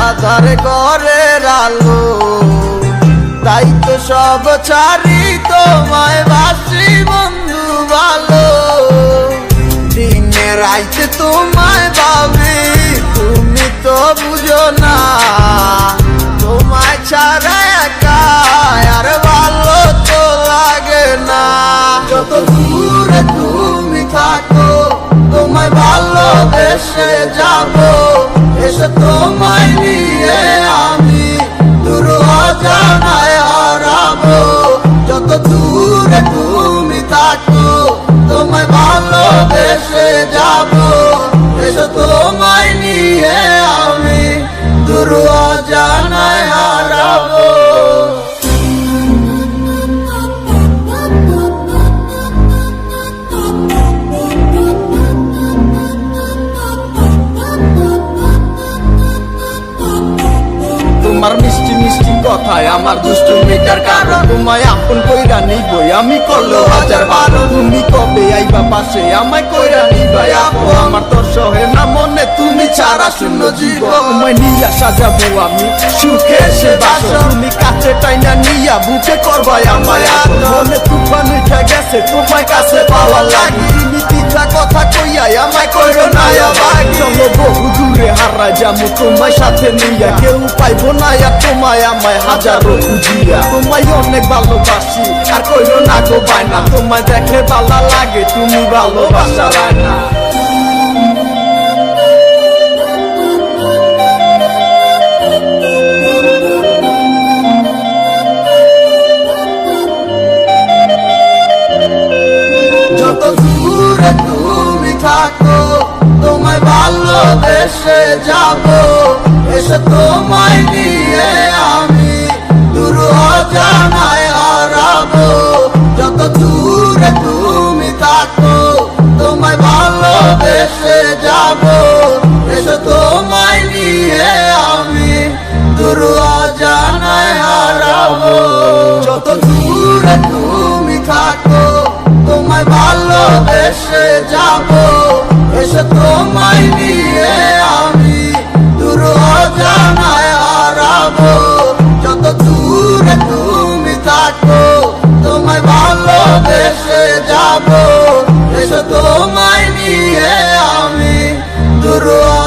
আধার ঘরের আলো। তাই তো সব ছাড়ি তোমায় বাসি বন্ধু ভালো। দিনে রাইতে তোমায় ভাবি, তুমি তো বুঝো না। তোমায় ছাড়া একা আর ভালো তো লাগে না। যত দূরে তুমি থাকো, তোমায় ভালোবেসে যাব দূর অজানায় হারাবো। তোমার মিষ্টি মিষ্টি কথায় আমার দুষ্টু মেটার কারণ। তোমায় আপন কইরা নিবই, আমি করল হাজার বারো। তুমি কবে আইবা পাশে আমায় কইরা নিবাই আপু? আমার তো সহে না মনে, তুমি ছাড়া শূন্য জীব তোমায় নিয়া সাজাবো আমি সুখে সে বাসো তুমি কাছে টাইনা নিয়া বুকে করবাই আমায় আর মনে তুফান উঠে গেছে, তোমায় কাছে পাওয়া লাগে। তিতা কথা কইয়াই আমায় কইরো না আবার। চলো বহু দূরে হারা যাব, তোমায় সাথে নিয়া কেউ পাইবো না তোমায় আমায় হাজারো খুঁজিয়া। তোমায় অনেক ভালোবাসি, আর কইরো না গো বায়না। তোমায় দেখে ভালো লাগে, তুমি ভালোবাসা রায় না যত দূরে তুমি যাব। এসে তোমায় নিয়ে যাব এসো তোমায় নিয়ে আমি দুরুয়া জানায় হারাবো। যত দূরে তুমি থাকো, তোমায় ভালোবেসে যাব। এসো তোমায় নিয়ে আমি দুরুয়া জানায় হারাবো। যত দূরে তুমি থাকো, তোমায় ভালোবেসে যাব। এসো তোমায় নিয়ে